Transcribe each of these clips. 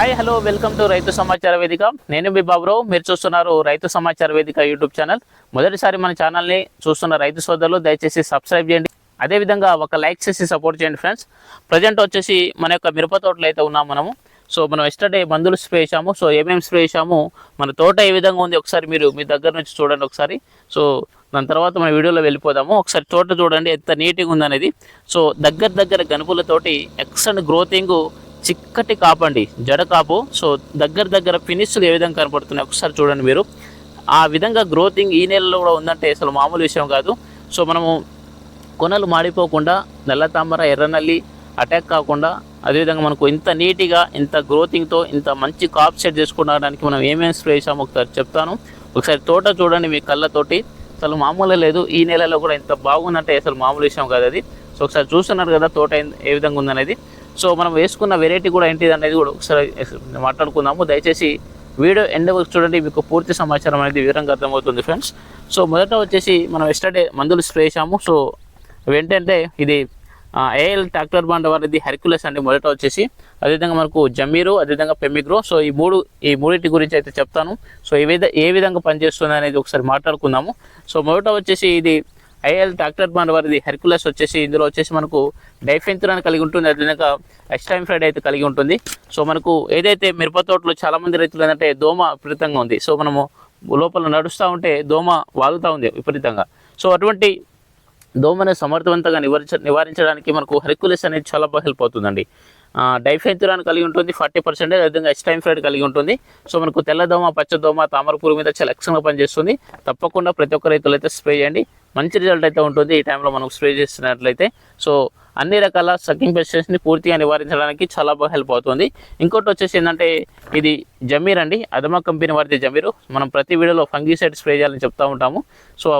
Hi hello welcome to రైతు సమాచార వేదిక నేను మీ బాబురావు మీరు చూస్తున్నారు రైతు సమాచార వేదిక యూట్యూబ్ ఛానల్ మొదటిసారి మన ఛానల్ని చూస్తున్న రైతు సోదరులు దయచేసి సబ్స్క్రైబ్ చేయండి. అదేవిధంగా ఒక లైక్ చేసి సపోర్ట్ చేయండి ఫ్రెండ్స్ ప్రజెంట్ వచ్చేసి మన యొక్క మిరప తోటలో అయితే ఉన్నాం మనము. సో మనం ఎస్టర్డే మందులు స్ప్రే చేసాము సో ఏమేమి స్ప్రే చేసాము మన తోట ఏ విధంగా ఉంది? ఒకసారి మీరు మీ దగ్గర నుంచి చూడండి ఒకసారి. సో దాని తర్వాత మన వీడియోలో వెళ్ళిపోదాము. ఒకసారి తోట చూడండి ఎంత నీట్గా ఉందనేది. సో దగ్గర దగ్గర గనుపులతోటి ఎక్సలెంట్ గ్రోతింగ్ చిక్కటి కాపండి జడ కాపు. సో దగ్గర దగ్గర ఫినిష్లు ఏ విధంగా కనపడుతున్నాయి ఒకసారి చూడండి మీరు. ఆ విధంగా గ్రోతింగ్ ఈ నెలలో కూడా ఉందంటే అసలు మామూలు విషయం కాదు. సో మనము కొనలు మాడిపోకుండా నల్ల తామర ఎర్రనల్లి అటాక్ కాకుండా అదేవిధంగా మనకు ఇంత నీట్గా ఇంత గ్రోతింగ్తో ఇంత మంచి కాప్ సెట్ చేసుకోవడానికి మనం ఏమేమి స్ప్రే చేసామో ఒకసారి చెప్తాను. ఒకసారి తోట చూడండి మీ కళ్ళతోటి. అసలు మామూలు లేదు. ఈ నెలలో కూడా ఇంత బాగుందంటే అసలు మామూలు విషయం కాదు అది. సో ఒకసారి చూస్తున్నారు కదా తోట ఏ- ఏ విధంగా ఉందనేది. సో మనం వేసుకున్న వెరైటీ కూడా ఏంటిది అనేది కూడా ఒకసారి మాట్లాడుకుందాము. దయచేసి వీడియో ఎండ వరకు చూడండి మీకు పూర్తి సమాచారం అనేది వివరంగా అర్థమవుతుంది ఫ్రెండ్స్ సో మొదట వచ్చేసి మనం ఎస్టర్డే మందులు స్ప్రే చేసాము సో ఏంటంటే ఇది ఏఎల్ ట్రాక్టర్ బాండ్ వారిది హెర్క్యులస్ అండి మొదట వచ్చేసి. అదేవిధంగా మనకు జమీరు అదేవిధంగా పెమిగ్రో సో ఈ మూడు ఈ మూడింటి గురించి అయితే చెప్తాను. సో ఏ విధ ఏ విధంగా పనిచేస్తుంది అనేది ఒకసారి మాట్లాడుకుందాము. సో మొదట వచ్చేసి ఇది ఐఎల్ ట్రాక్టర్ బాండ్ వారిది హెర్క్యులస్ వచ్చేసి ఇందులో వచ్చేసి మనకు డైఫెంతురాన్ని కలిగి ఉంటుంది. అదేవిధంగా ఎక్స్ట్రామ్ ఫ్రైడ్ అయితే కలిగి ఉంటుంది. సో మనకు ఏదైతే మిరప తోటలో చాలామంది రైతులు ఏంటంటే దోమ విపరీతంగా ఉంది. సో మనము లోపల నడుస్తూ ఉంటే దోమ వాలుతూ ఉంది విపరీతంగా. సో అటువంటి దోమని సమర్థవంతంగా నివారించ నివారించడానికి మనకు హెర్కులెస్ అనేది చాలా బాగా హెల్ప్ అవుతుందండి. డైఫెంతురాన్ కలిగి ఉంటుంది ఫార్టీ పర్సెంటేజ్ అదేవిధంగా ఎస్టైన్ఫ్రైడ్ కలిగి ఉంటుంది. సో మనకు తెల్లదోమ పచ్చదోమ తామర పురుగు మీద చాలా ఎక్సలెంట్గా పనిచేస్తుంది. తప్పకుండా ప్రతి ఒక్క రైతులు అయితే స్ప్రే చేయండి. మంచి రిజల్ట్ అయితే ఉంటుంది ఈ టైంలో మనం స్ప్రే చేసినట్లయితే సో అన్ని రకాల సకింగ్ పెస్టిసైడ్స్ని పూర్తిగా నివారించడానికి చాలా బాగా హెల్ప్ అవుతుంది. ఇంకోటి వచ్చేసి ఏంటంటే ఇది జమీర్ అండి. అదమా కంపెనీ వారిది జమీరు. మనం ప్రతి వీడియోలో ఫంగిసైడ్ స్ప్రే చేయాలని చెప్తూ ఉంటాము. సో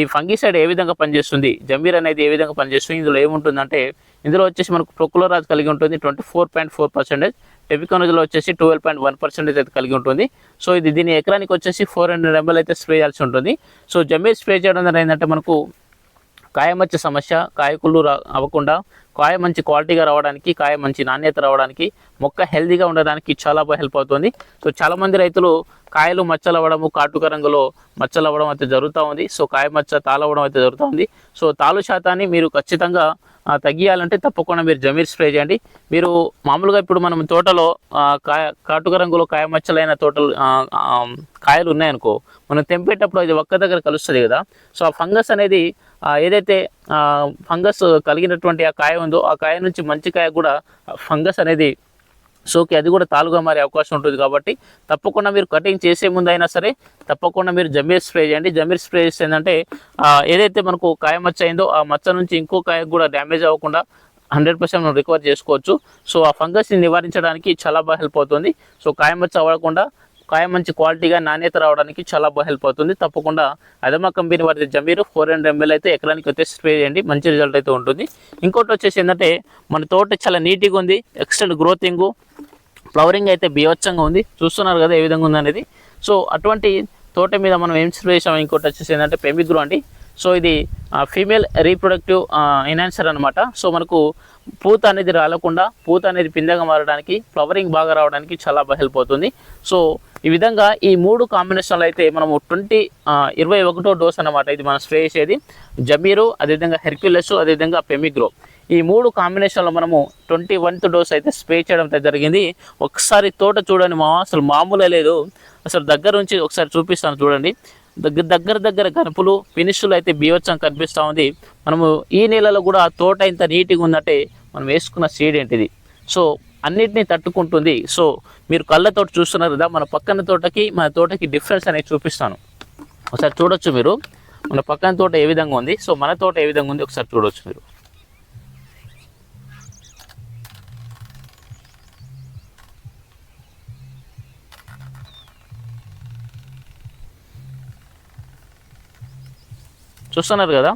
ఈ ఫంగిసైడ్ ఏ విధంగా పనిచేస్తుంది? జమీర్ అనేది ఏ విధంగా పనిచేస్తుంది? ఇందులో ఏముంటుందంటే ఇందులో వచ్చేసి మనకు ప్రొక్లోరాజ్ కలిగి ఉంటుంది twenty four point four percentage టెపికానోజ్లో వచ్చేసి ట్వెల్వ్ పాయింట్ వన్ పర్సెంటేజ్ అయితే కలిగి ఉంటుంది. సో ఇది దీని ఎకరానికి వచ్చేసి ఫోర్ హండ్రెడ్ ఎంఎల్ అయితే స్ప్రే చేయాల్సి ఉంటుంది. సో జమీర్ స్ప్రే చేయడం ద్వారా ఏంటంటే మనకు కాయమచ్చ సమస్య కాయకుళ్ళు రా అవ్వకుండా కాయ మంచి క్వాలిటీగా రావడానికి కాయ మంచి నాణ్యత రావడానికి మొక్క హెల్దీగా ఉండడానికి చాలా బాగా హెల్ప్ అవుతుంది. సో చాలామంది రైతులు కాయలు మచ్చలు అవ్వడము కాటుక రంగులో మచ్చలు అవ్వడం అయితే జరుగుతూ ఉంది. సో కాయ మచ్చ తాళవడం అయితే జరుగుతూ ఉంది. సో తాలు శాతాన్ని మీరు ఖచ్చితంగా తగ్గియాలంటే తప్పకుండా మీరు జమీర్ స్ప్రే చేయండి. మీరు మామూలుగా ఇప్పుడు మనం తోటలో కాయ కాటుక రంగులో కాయ మచ్చలైన తోటలు కాయలు ఉన్నాయనుకో మనం తెంపేటప్పుడు అది ఒక్క దగ్గర కలుస్తుంది కదా. సో ఆ ఫంగస్ అనేది ఏదైతే ఫంగస్ కలిగినటువంటి ఆ కాయ ఉందో ఆ కాయ నుంచి మంచి కాయ కూడా ఫంగస్ అనేది సోకి అది కూడా తాలుగా మారే అవకాశం ఉంటుంది కాబట్టి తప్పకుండా మీరు కటింగ్ చేసే ముందు అయినా సరే తప్పకుండా మీరు జమీర్ స్ప్రే చేయండి. జమీర్ స్ప్రే చేస్తే ఏంటంటే ఏదైతే మనకు కాయ మచ్చ అయిందో ఆ మచ్చ నుంచి ఇంకో కాయ కూడా డ్యామేజ్ అవ్వకుండా హండ్రెడ్ పర్సెంట్ మనం రికవర్ చేసుకోవచ్చు. సో ఆ ఫంగస్ని నివారించడానికి చాలా బాగా హెల్ప్ అవుతుంది. సో కాయ మచ్చ అవ్వకుండా కాయ మంచి క్వాలిటీగా నాణ్యత రావడానికి చాలా బాగా హెల్ప్ అవుతుంది. తప్పకుండా అదమా కంపెనీ వారి జమీరు ఫోర్ హండ్రెడ్ ఎంఎల్ అయితే ఎకరానికి అయితే స్ప్రే చేయండి. మంచి రిజల్ట్ అయితే ఉంటుంది. ఇంకోటి వచ్చేసి ఏంటంటే మన తోట చాలా నీట్గా ఉంది. ఎక్స్టెంట్ గ్రోతింగ్ ఫ్లవరింగ్ అయితే బీవచ్చంగా ఉంది. చూస్తున్నారు కదా ఏ విధంగా ఉందనేది సో అటువంటి తోట మీద మనం ఏం స్ప్రే చేసాం? ఇంకోటి వచ్చేసి ఏంటంటే పెమిగ్రో అండి. సో ఇది ఫీమేల్ రీప్రొడక్టివ్ ఎన్హాన్సర్ అనమాట సో మనకు పూత అనేది రాలకుండా పూత అనేది పిందెగా మారడానికి ఫ్లవరింగ్ బాగా రావడానికి చాలా బాగా హెల్ప్ అవుతుంది. సో ఈ విధంగా ఈ మూడు కాంబినేషన్లు అయితే మనము ట్వంటీ ఇరవై ఒకటో డోస్ అన్నమాట ఇది మనం స్ప్రే చేసేది జమీరు అదేవిధంగా హెర్క్యులస్ అదేవిధంగా పెమిగ్రో. ఈ మూడు కాంబినేషన్లో మనము ట్వంటీ వన్త్ డోస్ అయితే స్ప్రే చేయడం అయితే జరిగింది. ఒకసారి తోట చూడండి మా అసలు మామూలే లేదు. అసలు దగ్గర నుంచి ఒకసారి చూపిస్తాను చూడండి. దగ్గర దగ్గర దగ్గర కనుపులు ఫినిష్లు అయితే బీవచ్చం కనిపిస్తూ ఉంది. మనము ఈ నెలలో కూడా తోట ఇంత నీట్గా ఉందంటే మనం వేసుకున్న సీడ్ ఏంటిది? సో అన్నిటినీ తట్టుకుంటుంది. సో మీరు కళ్ళతో చూస్తున్నారు కదా మన పక్కన తోటకి మన తోటకి డిఫరెన్స్ అనేది చూపిస్తాను. ఒకసారి చూడొచ్చు మీరు. మన పక్కన తోట ఏ విధంగా ఉంది? సో మన తోట ఏ విధంగా ఉంది? ఒకసారి చూడొచ్చు మీరు. చూస్తున్నారు కదా?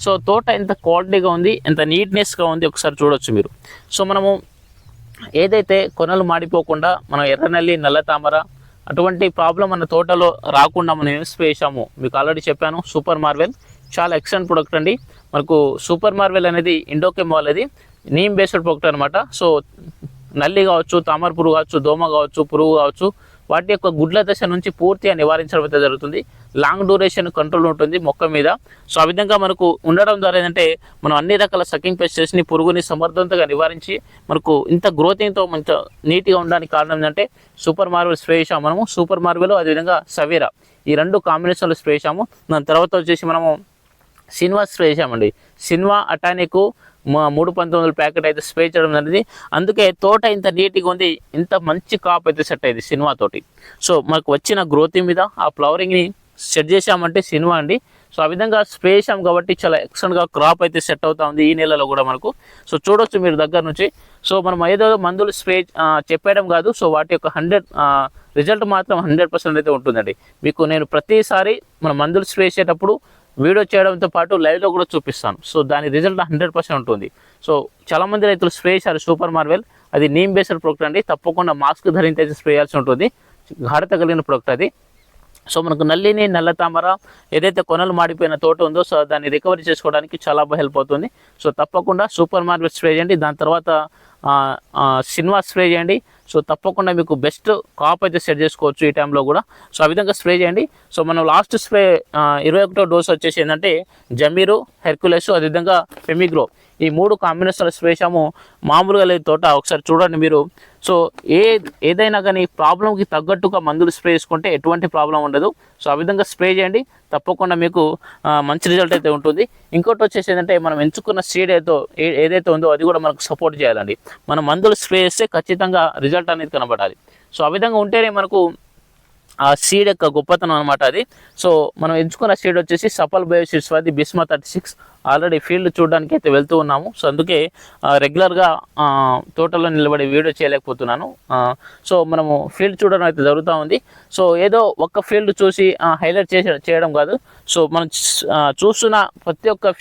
సో తోట ఎంత క్వాలిటీగా ఉంది ఎంత నీట్నెస్గా ఉంది ఒకసారి చూడొచ్చు మీరు. సో మనము ఏదైతే కొనలు మాడిపోకుండా మనం ఎర్రనల్లి నల్ల తామర అటువంటి ప్రాబ్లం మన తోటలో రాకుండా మనం ఏం స్ప్రే చేసాము మీకు ఆల్రెడీ చెప్పాను సూపర్ మార్వెల్ చాలా ఎక్సలెంట్ ప్రొడక్ట్ అండి. మనకు సూపర్ మార్వెల్ అనేది ఇండోకెమ్ వాళ్ళది నీమ్ బేస్డ్ ప్రొడక్ట్ అనమాట సో నల్లి కావచ్చు తామర పురుగు కావచ్చు దోమ కావచ్చు పురుగు కావచ్చు వాటి యొక్క గుడ్ల దశ నుంచి పూర్తిగా నివారించడం అయితే జరుగుతుంది. లాంగ్ డ్యూరేషన్ కంట్రోల్ ఉంటుంది మొక్క మీద. సో ఆ విధంగా మనకు ఉండడం ద్వారా ఏంటంటే మనం అన్ని రకాల సకింగ్ పెస్టెస్ని పురుగుని సమర్థవంతంగా నివారించి మనకు ఇంత గ్రోతింగ్తో మంచి నీట్గా ఉండడానికి కారణం ఏంటంటే సూపర్ మార్వెల్ స్ప్రే చేసాము మనము. సూపర్ మార్వెల్ అదేవిధంగా సవేరా. ఈ రెండు కాంబినేషన్లో స్ప్రే చేసాము దాని తర్వాత వచ్చేసి మనము సినిమా స్ప్రే చేసామండి సినిమా అటానిక్ మా మూడు పంతొమ్మిది ప్యాకెట్ అయితే స్ప్రే చేయడం జరిగింది. అందుకే తోట ఇంత నీట్గా ఉంది ఇంత మంచి కాప్ అయితే సెట్ అయింది సినిమా తోటి. సో మనకు వచ్చిన గ్రోత్ మీద ఆ ఫ్లవరింగ్ని సెట్ చేసామంటే సినిమా అండి. సో ఆ విధంగా స్ప్రే చేసాం కాబట్టి చాలా ఎక్సలెంట్గా క్రాప్ అయితే సెట్ అవుతా ఉంది ఈ నెలలో కూడా మనకు. సో చూడొచ్చు మీరు దగ్గర నుంచి. సో మనం ఏదో మందులు స్ప్రే చెప్పేయడం కాదు. సో వాటి యొక్క హండ్రెడ్ రిజల్ట్ మాత్రం హండ్రెడ్ పర్సెంట్ అయితే ఉంటుందండి. మీకు నేను ప్రతిసారి మన మందులు స్ప్రే చేసేటప్పుడు వీడియో చేయడంతో పాటు లైవ్లో కూడా చూపిస్తాను. సో దాని రిజల్ట్ హండ్రెడ్ పర్సెంట్ ఉంటుంది. సో చాలామంది రైతులు స్ప్రే చేశారు సూపర్ మార్వెల్ అది నీమ్ బేస్డ్ ప్రోడక్ట్ అండి. తప్పకుండా మాస్క్ ధరించి అయితే స్ప్రే చేయాల్సి ఉంటుంది. గాఢత కలిగిన ప్రోడక్ట్ అది. సో మనకు నల్లిని నల్ల తామర ఏదైతే కొనలు మాడిపోయిన తోట ఉందో సో దాన్ని రికవరీ చేసుకోవడానికి చాలా బాగా హెల్ప్ అవుతుంది. సో తప్పకుండా సూపర్ మార్కెట్ స్ప్రే చేయండి. దాని తర్వాత సినిమా స్ప్రే చేయండి. సో తప్పకుండా మీకు బెస్ట్ కాప్ అయితే సెట్ చేసుకోవచ్చు ఈ టైంలో కూడా. సో ఆ విధంగా స్ప్రే చేయండి. సో మనం లాస్ట్ స్ప్రే ఇరవై ఒకటో డోస్ వచ్చేసి ఏంటంటే జమీరు హెర్కులెస్ అదేవిధంగా ఫెమిగ్రో ఈ మూడు కాంబినేషన్ స్ప్రే మామూలుగా లేదు తోట ఒకసారి చూడండి మీరు. సో ఏ ఏదైనా కానీ ప్రాబ్లంకి తగ్గట్టుగా మందులు స్ప్రే చేసుకుంటే ఎటువంటి ప్రాబ్లం ఉండదు. సో ఆ విధంగా స్ప్రే చేయండి. తప్పకుండా మీకు మంచి రిజల్ట్ అయితే ఉంటుంది. ఇంకోటి వచ్చేసి ఏంటంటే మనం ఎంచుకున్న సీడ్ ఏదో ఏ- ఏదైతే ఉందో అది కూడా మనకు సపోర్ట్ చేయాలండి. మనం మందులు స్ప్రే చేస్తే ఖచ్చితంగా రిజల్ట్ అనేది కనబడాలి. సో ఆ విధంగా ఉంటేనే మనకు ఆ సీడ్ యొక్క గొప్పతనం అనమాట అది. సో మనం ఎంచుకున్న సీడ్ వచ్చేసి సఫల్ బయో వది అది Bismah thirty six already field చూడడానికి అయితే వెళ్తూ ఉన్నాము. సో అందుకే రెగ్యులర్గా తోటలో నిలబడి వీడియో చేయలేకపోతున్నాను. సో మనము ఫీల్డ్ చూడడం అయితే జరుగుతూ ఉంది. సో ఏదో ఒక్క ఫీల్డ్ చూసి హైలైట్ చేసే చేయడం కాదు. సో మనం చూస్తున్న ప్రతి ఒక్క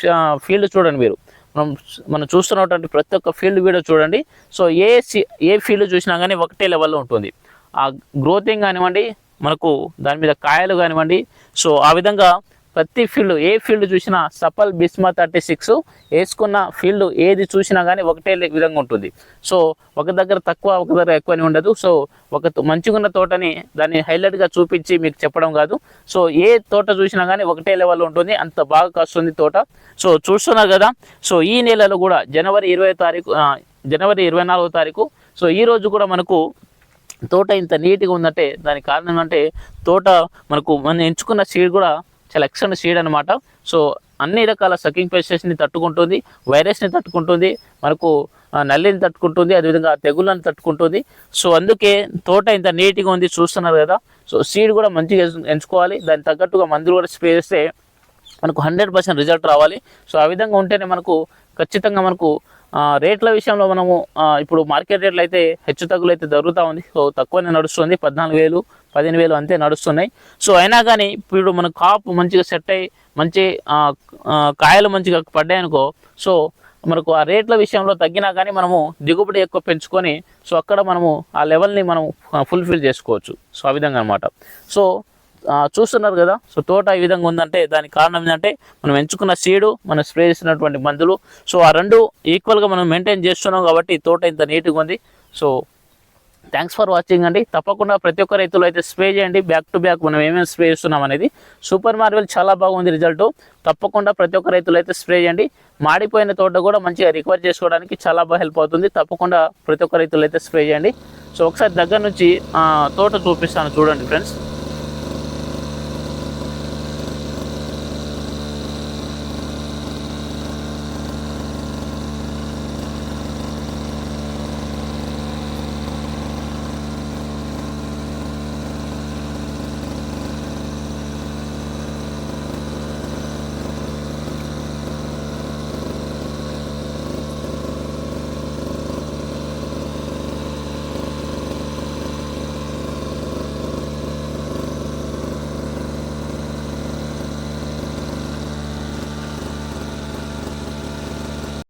ఫీల్డ్ చూడండి మీరు. మనం మనం చూస్తున్నటువంటి ప్రతి ఒక్క ఫీల్డ్ కూడా చూడండి. సో ఏ ఏ ఫీల్డ్ చూసినా కానీ ఒకటే లెవెల్లో ఉంటుంది. ఆ గ్రోతింగ్ కానివ్వండి మనకు దాని మీద కాయలు కానివ్వండి. సో ఆ విధంగా ప్రతి ఫీల్డ్ ఏ ఫీల్డ్ చూసినా సఫల్ బిస్మా థర్టీ సిక్స్ వేసుకున్న ఫీల్డ్ ఏది చూసినా కానీ ఒకటే విధంగా ఉంటుంది. సో ఒక దగ్గర తక్కువ ఒక దగ్గర ఎక్కువ అని ఉండదు. సో ఒక మంచిగా ఉన్న తోటని దాన్ని హైలైట్గా చూపించి మీకు చెప్పడం కాదు. సో ఏ తోట చూసినా కానీ ఒకటే లెవెల్లో ఉంటుంది. అంత బాగా కాస్తుంది తోట. సో చూస్తున్నారు కదా. సో ఈ నెలలో కూడా జనవరి ఇరవై తారీఖు జనవరి ఇరవై నాలుగో తారీఖు. సో ఈ రోజు కూడా మనకు తోట ఇంత నీట్గా ఉందంటే దానికి కారణం అంటే తోట మనకు మనం ఎంచుకున్న సీడ్ కూడా చాలా ఎక్సలెంట్ సీడ్ అనమాట సో అన్ని రకాల సకింగ్ పెస్టెస్ని తట్టుకుంటుంది వైరస్ని తట్టుకుంటుంది మనకు నల్లిని తట్టుకుంటుంది అదేవిధంగా తెగుళ్ళని తట్టుకుంటుంది. సో అందుకే తోట ఇంత నీట్గా ఉంది చూస్తున్నారు కదా. సో సీడ్ కూడా మంచిగా ఎంచుకోవాలి. దానికి తగ్గట్టుగా మందులు కూడా స్ప్రే చేస్తే మనకు హండ్రెడ్ పర్సెంట్ రిజల్ట్ రావాలి. సో ఆ విధంగా ఉంటేనే మనకు ఖచ్చితంగా మనకు రేట్ల విషయంలో మనము ఇప్పుడు మార్కెట్ రేట్లు అయితే హెచ్చు తగ్గులు అయితే జరుగుతూ ఉంది. సో తక్కువనే నడుస్తుంది. పద్నాలుగు వేలు పదిహేను వేలు అంతే నడుస్తున్నాయి. సో అయినా కానీ ఇప్పుడు మన కాపు మంచిగా సెట్ అయ్యి మంచి కాయలు మంచిగా పడ్డాయనుకో సో మనకు ఆ రేట్ల విషయంలో తగ్గినా కానీ మనము దిగుబడి ఎక్కువ పెంచుకొని సో అక్కడ మనము ఆ లెవెల్ని మనం ఫుల్ఫిల్ చేసుకోవచ్చు. సో ఆ విధంగా అనమాట సో చూస్తున్నారు కదా సో తోట ఈ విధంగా ఉందంటే దానికి కారణం ఏంటంటే మనం ఎంచుకున్న సీడు మనం స్ప్రే చేసినటువంటి మందులు సో ఆ రెండు ఈక్వల్గా మనం మెయింటైన్ చేస్తున్నాం కాబట్టి తోట ఇంత నీట్గా ఉంది. సో థ్యాంక్స్ ఫర్ వాచింగ్ అండి. తప్పకుండా ప్రతి ఒక్క రైతులు అయితే స్ప్రే చేయండి. బ్యాక్ టు బ్యాక్ మనం ఏమేమి స్ప్రే చేస్తున్నాం అనేది సూపర్ మార్వెల్ చాలా బాగుంది రిజల్ట్ తప్పకుండా ప్రతి ఒక్క రైతులు అయితే స్ప్రే చేయండి. మాడిపోయిన తోట కూడా మంచిగా రికవర్ చేసుకోవడానికి చాలా బాగా హెల్ప్ అవుతుంది. తప్పకుండా ప్రతి ఒక్క రైతులు అయితే స్ప్రే చేయండి. సో ఒకసారి దగ్గర నుంచి తోట చూపిస్తాను చూడండి ఫ్రెండ్స్